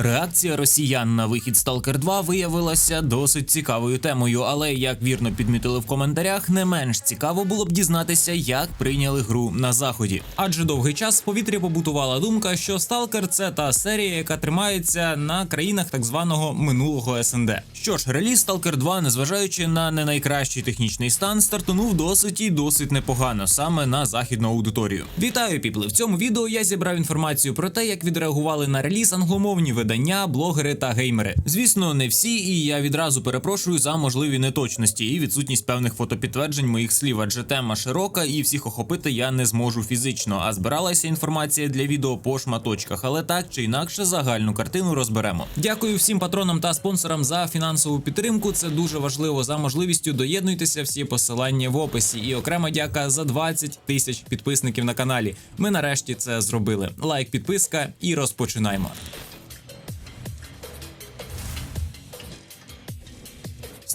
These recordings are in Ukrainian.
Реакція росіян на вихід Stalker 2 виявилася досить цікавою темою, але як вірно підмітили в коментарях, не менш цікаво було б дізнатися, як прийняли гру на заході. Адже довгий час в повітрі побутувала думка, що Stalker – це та серія, яка тримається на країнах так званого минулого СНД. Що ж, реліз Stalker 2, незважаючи на не найкращий технічний стан, стартунув досить і досить непогано саме на західну аудиторію. Вітаю, піпли! В цьому відео я зібрав інформацію про те, як відреагували на реліз англомовні видання, блогери та геймери. Звісно, не всі, і я відразу перепрошую за можливі неточності і відсутність певних фотопідтверджень моїх слів, адже тема широка і всіх охопити я не зможу фізично. А збиралася інформація для відео по шматочках, але так чи інакше загальну картину розберемо. Дякую всім патронам та спонсорам за фінансову підтримку. Це дуже важливо за можливістю. Доєднуйтеся всі посилання в описі. І окрема дяка за 20 тисяч підписників на каналі. Ми нарешті це зробили. Лайк, підписка і розпочинаємо.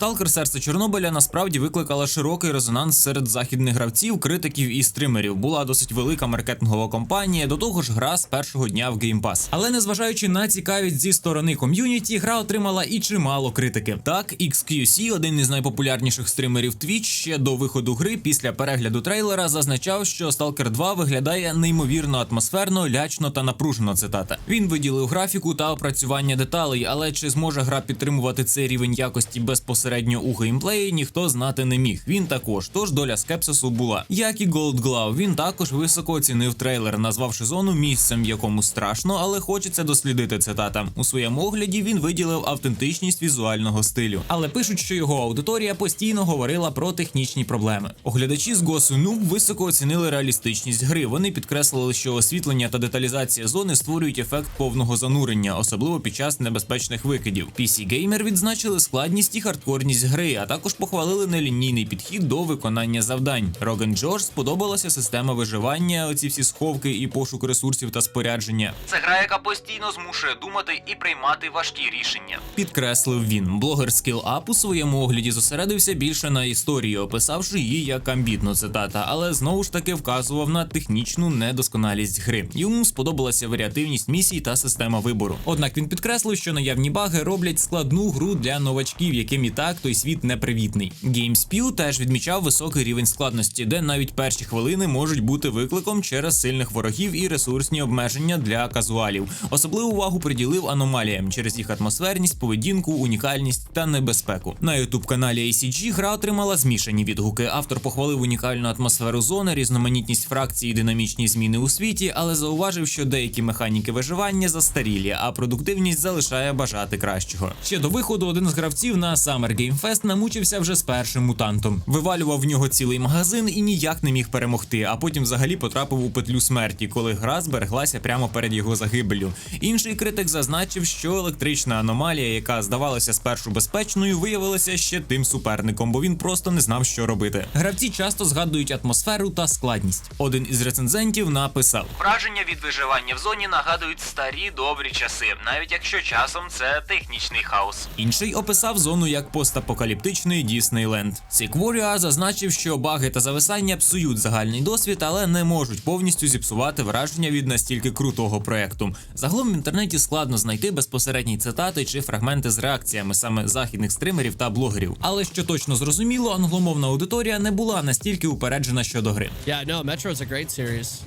Сталкер серце Чорнобиля насправді викликала широкий резонанс серед західних гравців, критиків і стримерів. Була досить велика маркетингова кампанія. До того ж, гра з першого дня в Game Pass. Але незважаючи на цікавість зі сторони ком'юніті, гра отримала і чимало критики. Так, XQC, один із найпопулярніших стримерів Twitch, ще до виходу гри після перегляду трейлера зазначав, що Stalker 2 виглядає неймовірно атмосферно, лячно та напружено. Цитата. Він виділив графіку та опрацювання деталей, але чи зможе гра підтримувати цей рівень якості безпосередньо у геймплеї, ніхто знати не міг. Він також, тож доля скепсису була. Як і Gold Glove, він також високо оцінив трейлер, назвавши зону місцем, в якому страшно, але хочеться дослідити цитата. У своєму огляді він виділив автентичність візуального стилю. Але пишуть, що його аудиторія постійно говорила про технічні проблеми. Оглядачі з Госу Noob високо оцінили реалістичність гри. Вони підкреслили, що освітлення та деталізація зони створюють ефект повного занурення, особливо під час небезпечних викидів. PC Gamer відзначили складність і хардкорність гри, а також похвалили нелінійний підхід до виконання завдань. Роген Джордж сподобалася система виживання, оці всі сховки і пошук ресурсів та спорядження. Це гра, яка постійно змушує думати і приймати важкі рішення. Підкреслив він. Блогер Skill Up у своєму огляді зосередився більше на історії, описавши її як амбітну цитата, але знову ж таки вказував на технічну недосконалість гри. Йому сподобалася варіативність місій та система вибору. Однак він підкреслив, що наявні баги роблять складну гру для новачків, яким і так той світ непривітний. GameSpy теж відмічав високий рівень складності, де навіть перші хвилини можуть бути викликом через сильних ворогів і ресурсні обмеження для казуалів. Особливу увагу приділив аномаліям через їх атмосферність, поведінку, унікальність та небезпеку. На youtube каналі ACG гра отримала змішані відгуки. Автор похвалив унікальну атмосферу зони, різноманітність фракцій і динамічні зміни у світі, але зауважив, що деякі механіки виживання застарілі, а продуктивність залишає бажати кращого. Ще до виходу один з гравців на Summer Game Fest намучився вже з першим мутантом. Вивалював в нього цілий магазин і ніяк не міг перемогти, а потім взагалі потрапив у петлю смерті, коли гра збереглася прямо перед його загибелю. Інший критик зазначив, що електрична аномалія, яка здавалася спершу безпечною, виявилася ще тим суперником, бо він просто не знав, що робити. Гравці часто згадують атмосферу та складність. Один із рецензентів написав: Враження від виживання в зоні нагадують старі добрі часи, навіть якщо часом це технічний хаос. Інший описав зону як постапокаліптичний Діснейленд. Сікворіа зазначив, що баги та зависання псують загальний досвід, але не можуть повністю зіпсувати враження від настільки крутого проекту. Загалом в інтернеті складно знайти безпосередні цитати чи фрагменти з реакціями саме західних стримерів та блогерів. Але що точно зрозуміло, англомовна аудиторія не була настільки упереджена щодо гри. Yeah, no, Metro's a great series.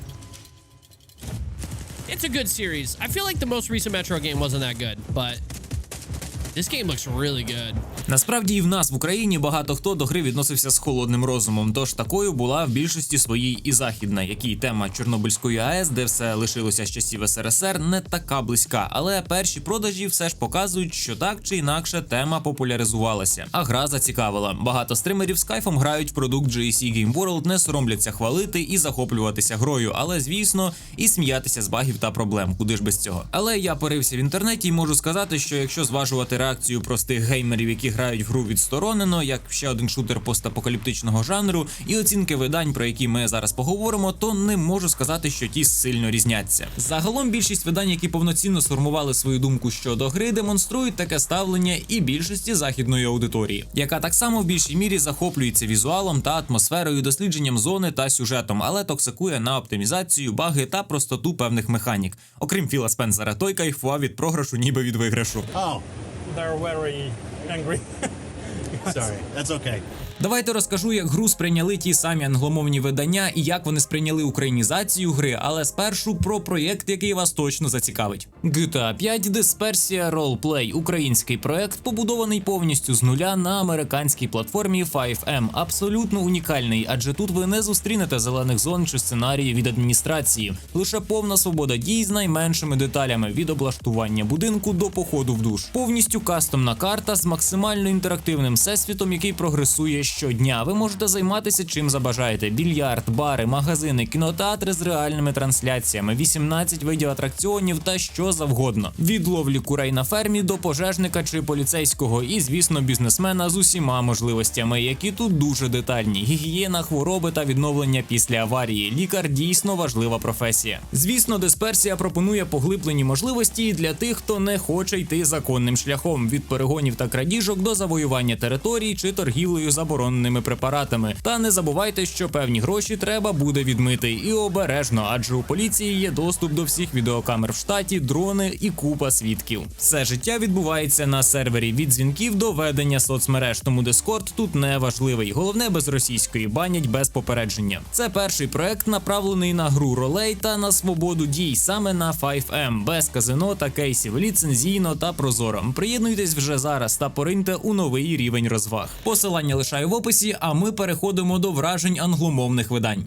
It's a good series. I feel like the most recent Metro game wasn't that good, but this game looks really good. Насправді і в нас в Україні багато хто до гри відносився з холодним розумом. Тож такою була в більшості своїй і західна, якій тема Чорнобильської АЕС, де все лишилося з часів СРСР, не така близька. Але перші продажі все ж показують, що так чи інакше тема популяризувалася. А гра зацікавила. Багато стримерів з кайфом грають в продукт GSC Game World, не соромляться хвалити і захоплюватися грою, але звісно, і сміятися з багів та проблем. Куди ж без цього? Але я порився в інтернеті і можу сказати, що якщо зважувати реакцію простих геймерів, які грають в гру відсторонено, як ще один шутер постапокаліптичного жанру, і оцінки видань, про які ми зараз поговоримо, то не можу сказати, що ті сильно різняться. Загалом більшість видань, які повноцінно сформували свою думку щодо гри, демонструють таке ставлення і більшості західної аудиторії, яка так само в більшій мірі захоплюється візуалом та атмосферою, дослідженням зони та сюжетом, але токсикує на оптимізацію, баги та простоту певних механік. Окрім Філа Спенсера, той кайфував від програшу, ніби від виграшу. They're very angry. Sorry, that's okay. Давайте розкажу, як гру сприйняли ті самі англомовні видання і як вони сприйняли українізацію гри, але спершу про проєкт, який вас точно зацікавить. GTA 5 Dispersia Roleplay – український проєкт, побудований повністю з нуля на американській платформі 5M. Абсолютно унікальний, адже тут ви не зустрінете зелених зон чи сценарії від адміністрації. Лише повна свобода дій з найменшими деталями від облаштування будинку до походу в душ. Повністю кастомна карта з максимально інтерактивним всесвітом, який прогресує щодня. Ви можете займатися чим забажаєте: більярд, бари, магазини, кінотеатри з реальними трансляціями, 18 видів атракціонів та що завгодно. Від ловлі курей на фермі до пожежника чи поліцейського, і звісно, бізнесмена з усіма можливостями, які тут дуже детальні: гігієна, хвороби та відновлення після аварії. Лікар дійсно важлива професія. Звісно, дисперсія пропонує поглиблені можливості для тих, хто не хоче йти законним шляхом від перегонів та крадіжок до завоювання територій чи торгівлею забороненими препаратами. Та не забувайте, що певні гроші треба буде відмити і обережно, адже у поліції є доступ до всіх відеокамер в штаті, дрони і купа свідків. Все життя відбувається на сервері від дзвінків до ведення соцмереж, тому Discord тут не важливий. Головне без російської банять без попередження. Це перший проект, направлений на гру ролей та на свободу дій саме на 5M, без казино та кейсів, ліцензійно та прозоро. Приєднуйтесь вже зараз та пориньте у новий рівень розваг. Посилання лишаю в описі, а ми переходимо до вражень англомовних видань.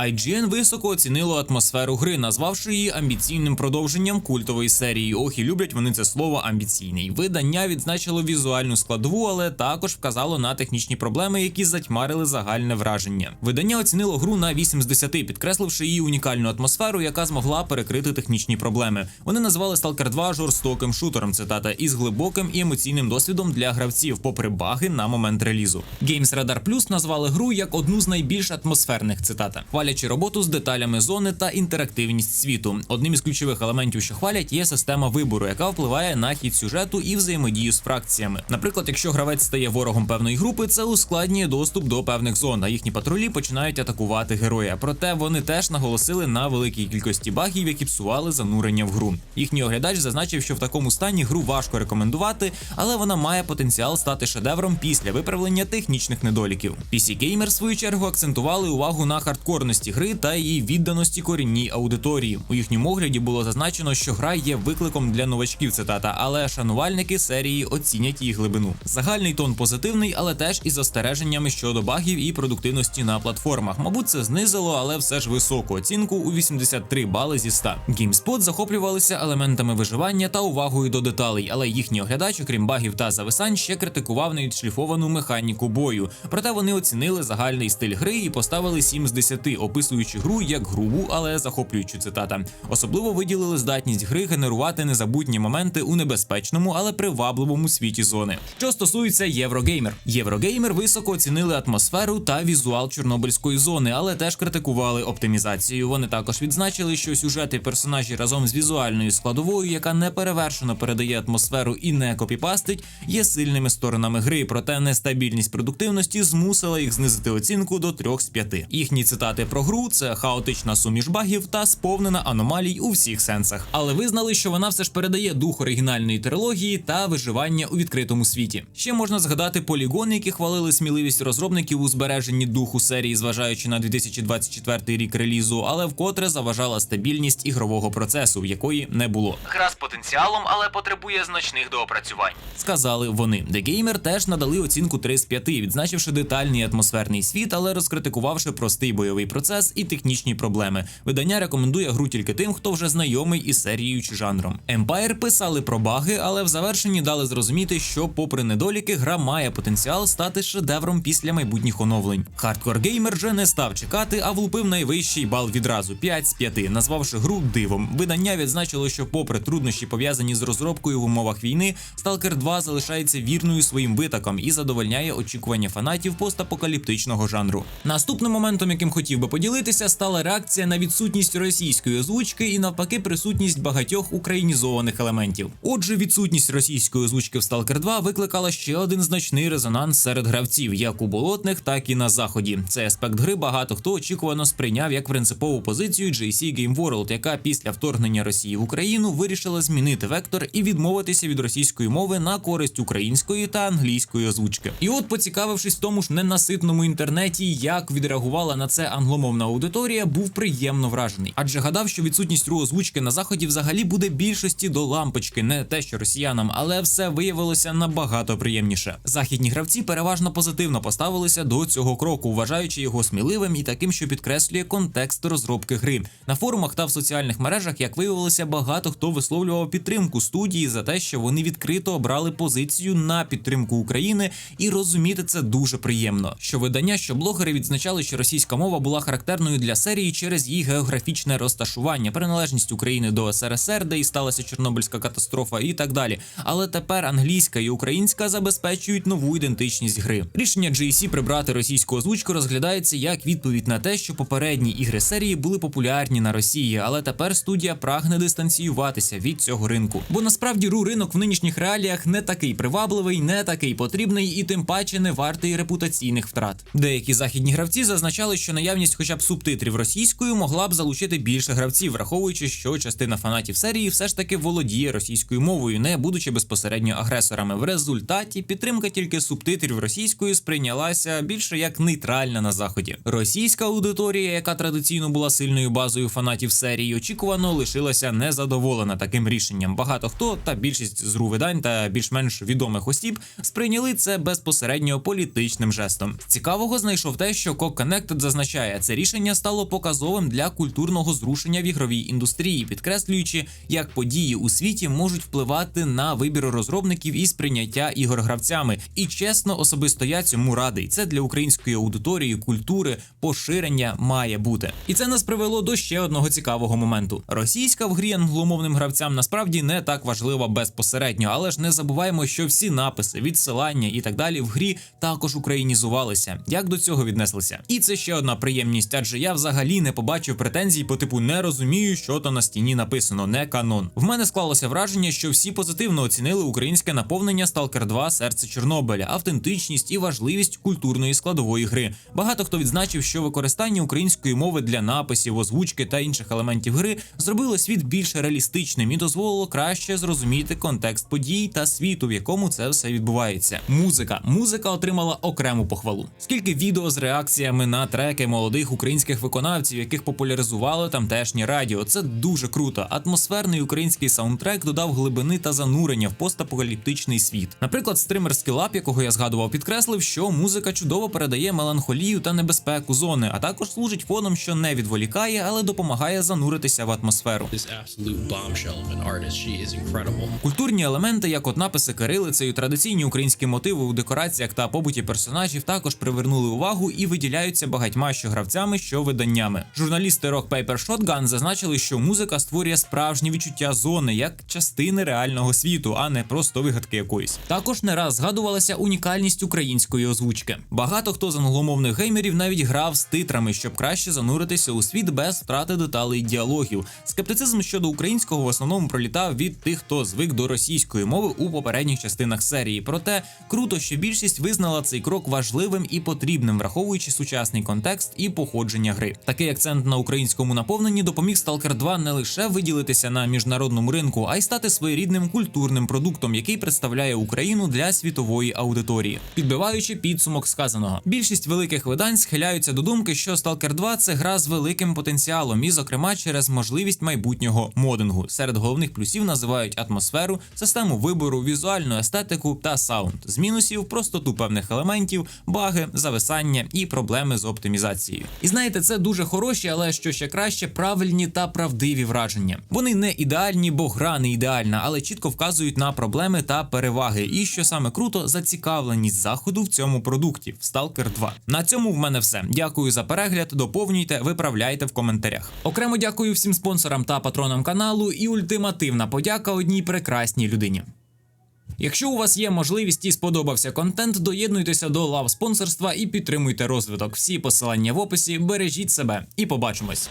IGN високо оцінило атмосферу гри, назвавши її амбіційним продовженням культової серії. Ох, і люблять вони це слово амбіційний. Видання відзначило візуальну складову, але також вказало на технічні проблеми, які затьмарили загальне враження. Видання оцінило гру на 8 з 10, підкресливши її унікальну атмосферу, яка змогла перекрити технічні проблеми. Вони назвали Stalker 2 жорстоким шутером. Цитата із глибоким і емоційним досвідом для гравців, попри баги на момент релізу. Games Radar Plus назвали гру як одну з найбільш атмосферних цитата, хвалячи роботу з деталями зони та інтерактивність світу. Одним із ключових елементів, що хвалять, є система вибору, яка впливає на хід сюжету і взаємодію з фракціями. Наприклад, якщо гравець стає ворогом певної групи, це ускладнює доступ до певних зон, а їхні патрулі починають атакувати героя. Проте вони теж наголосили на великій кількості багів, які псували занурення в гру. Їхній оглядач зазначив, що в такому стані гру важко рекомендувати, але вона має потенціал стати шедевром після виправлення технічних недоліків. PC Gamer, в свою чергу, акцентували увагу на хардкорності гри та її відданості корінній аудиторії. У їхньому огляді було зазначено, що гра є викликом для новачків. Цитата, але шанувальники серії оцінять її глибину. Загальний тон позитивний, але теж із застереженнями щодо багів і продуктивності на платформах. Мабуть, це знизило, але все ж високу оцінку у 83 бали зі 100. GameSpot захоплювалися елементами виживання та увагою до деталей, але їхній оглядач, окрім багів та зависань, ще критикував невідшліфовану механіку бою. Проте вони оцінили загальний стиль гри і поставили 7 з 10, описуючи гру як грубу, але захоплюючу цитата. Особливо виділили здатність гри генерувати незабутні моменти у небезпечному, але привабливому світі зони. Що стосується Єврогеймер, Єврогеймер високо оцінили атмосферу та візуал Чорнобильської зони, але теж критикували оптимізацію. Вони також відзначили, що сюжети персонажі разом з візуальною складовою, яка неперевершено передає атмосферу і не копіпастить, є сильними сторонами гри. Проте нестабільність продуктивності змусила їх знизити оцінку до 3 з 5. Їхні цитати про гру це хаотична суміш багів та сповнена аномалій у всіх сенсах. Але визнали, що вона все ж передає дух оригінальної трилогії та виживання у відкритому світі. Ще можна згадати полігони, які хвалили сміливість розробників у збереженні духу серії, зважаючи на 2024 рік релізу, але вкотре заважала стабільність ігрового процесу, в якої не було. Гра з потенціалом, але потребує значних доопрацювань. Сказали вони. The Gamer теж надали оцінку 3 з 5, відзначивши детальний атмосферний світ, але розкритикувавши простий бойовий процес процес і технічні проблеми. Видання рекомендує гру тільки тим, хто вже знайомий із серією чи жанром. Empire писали про баги, але в завершенні дали зрозуміти, що, попри недоліки, гра має потенціал стати шедевром після майбутніх оновлень. Хардкор геймер же не став чекати, а влупив найвищий бал відразу 5 з 5, назвавши гру дивом. Видання відзначило, що, попри труднощі пов'язані з розробкою в умовах війни, Stalker 2 залишається вірною своїм витокам і задовольняє очікування фанатів постапокаліптичного жанру. Наступним моментом, яким хотів би поділитися, стала реакція на відсутність російської озвучки і навпаки присутність багатьох українізованих елементів. Отже, відсутність російської озвучки в Stalker 2 викликала ще один значний резонанс серед гравців, як у болотних, так і на заході. Цей аспект гри багато хто очікувано сприйняв як принципову позицію GC Game World, яка після вторгнення Росії в Україну вирішила змінити вектор і відмовитися від російської мови на користь української та англійської озвучки. І от, поцікавившись в тому ж ненаситному інтернеті, як відреагувала на це англомовна аудиторія, був приємно вражений, адже гадав, що відсутність руозвучки на заході взагалі буде більшості до лампочки, не те, що росіянам, але все виявилося набагато приємніше. Західні гравці переважно позитивно поставилися до цього кроку, вважаючи його сміливим і таким, що підкреслює контекст розробки гри. На форумах та в соціальних мережах, як виявилося, багато хто висловлював підтримку студії за те, що вони відкрито обрали позицію на підтримку України, і розуміти це дуже приємно. Що видання, що блогери відзначали, що російська мова була характерною для серії через її географічне розташування, приналежність України до СРСР, де і сталася Чорнобильська катастрофа, і так далі. Але тепер англійська і українська забезпечують нову ідентичність гри. Рішення GSC прибрати російську озвучку розглядається як відповідь на те, що попередні ігри серії були популярні на Росії, але тепер студія прагне дистанціюватися від цього ринку. Бо насправді ру ринок в нинішніх реаліях не такий привабливий, не такий потрібний і тим паче не вартий репутаційних втрат. Деякі західні гравці зазначали, що наявність хоча б субтитрів російською могла б залучити більше гравців, враховуючи, що частина фанатів серії все ж таки володіє російською мовою, не будучи безпосередньо агресорами. В результаті підтримка тільки субтитрів російською сприйнялася більше як нейтральна на заході. Російська аудиторія, яка традиційно була сильною базою фанатів серії, очікувано лишилася незадоволена таким рішенням. Багато хто та більшість з видань та більш-менш відомих осіб сприйняли це безпосередньо політичним жестом. Цікавого знайшов те, що Connected зазначає, це рішення стало показовим для культурного зрушення в ігровій індустрії, підкреслюючи, як події у світі можуть впливати на вибір розробників і сприйняття ігор гравцями. І чесно, особисто я цьому радий. Це для української аудиторії, культури, поширення має бути. І це нас привело до ще одного цікавого моменту. Російська в грі англомовним гравцям насправді не так важлива безпосередньо, але ж не забуваємо, що всі написи, відсилання і так далі в грі також українізувалися. Як до цього віднеслися? І це ще одна приємність, адже я взагалі не побачив претензій по типу не розумію, що то на стіні написано, не канон. В мене склалося враження, що всі позитивно оцінили українське наповнення Stalker 2 серце Чорнобиля, автентичність і важливість культурної складової гри. Багато хто відзначив, що використання української мови для написів, озвучки та інших елементів гри зробило світ більш реалістичним і дозволило краще зрозуміти контекст подій та світу, в якому це все відбувається. Музика. Музика отримала окрему похвалу. Скільки відео з реакціями на треки молодих українських виконавців, яких популяризувало тамтешнє радіо. Це дуже круто. Атмосферний український саундтрек додав глибини та занурення в постапокаліптичний світ. Наприклад, стример Скілап, якого я згадував, підкреслив, що музика чудово передає меланхолію та небезпеку зони, а також служить фоном, що не відволікає, але допомагає зануритися в атмосферу. Культурні елементи, як от написи кирилицею, традиційні українські мотиви у декораціях та побуті персонажів, також привернули увагу і виділяються багатьма що гравцями, що виданнями. Журналісти Rock Paper Shotgun зазначили, що музика створює справжнє відчуття зони як частини реального світу, а не просто вигадки якоїсь. Також не раз згадувалася унікальність української озвучки. Багато хто з англомовних геймерів навіть грав з титрами, щоб краще зануритися у світ без втрати деталей діалогів. Скептицизм щодо українського в основному пролітав від тих, хто звик до російської мови у попередніх частинах серії. Проте круто, що більшість визнала цей крок важливим і потрібним, враховуючи сучасний контекст і походження гри. Такий акцент на українському наповненні допоміг Stalker 2 не лише виділитися на міжнародному ринку, а й стати своєрідним культурним продуктом, який представляє Україну для світової аудиторії. Підбиваючи підсумок сказаного, більшість великих видань схиляються до думки, що Stalker 2 – це гра з великим потенціалом, і, зокрема, через можливість майбутнього модингу. Серед головних плюсів називають атмосферу, систему вибору, візуальну естетику та саунд. З мінусів простоту певних елементів, баги, зависання і проблеми з оптимізацією. І знаєте, це дуже хороші, але що ще краще, правильні та правдиві враження. Вони не ідеальні, бо гра не ідеальна, але чітко вказують на проблеми та переваги. І що саме круто, зацікавленість заходу в цьому продукті в Stalker 2. На цьому в мене все. Дякую за перегляд. Доповнюйте, виправляйте в коментарях. Окремо дякую всім спонсорам та патронам каналу і ультимативна подяка одній прекрасній людині. Якщо у вас є можливість і сподобався контент, доєднуйтеся до лав спонсорства і підтримуйте розвиток. Всі посилання в описі. Бережіть себе і побачимось.